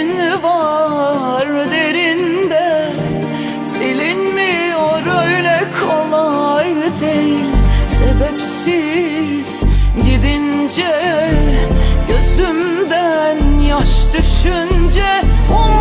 izin var derinde? Silinmiyor öyle kolay değil. Sebepsiz gidince Gözümden yaş düşünce Umut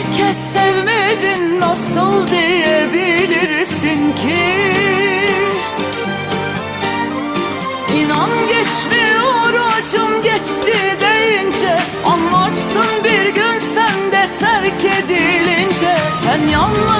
Bir kez sevmedin nasıl diyebilirsin ki? İnan geçmiyor acım geçti deyince Anlarsın bir gün sen de terk edilince. Sen yalnız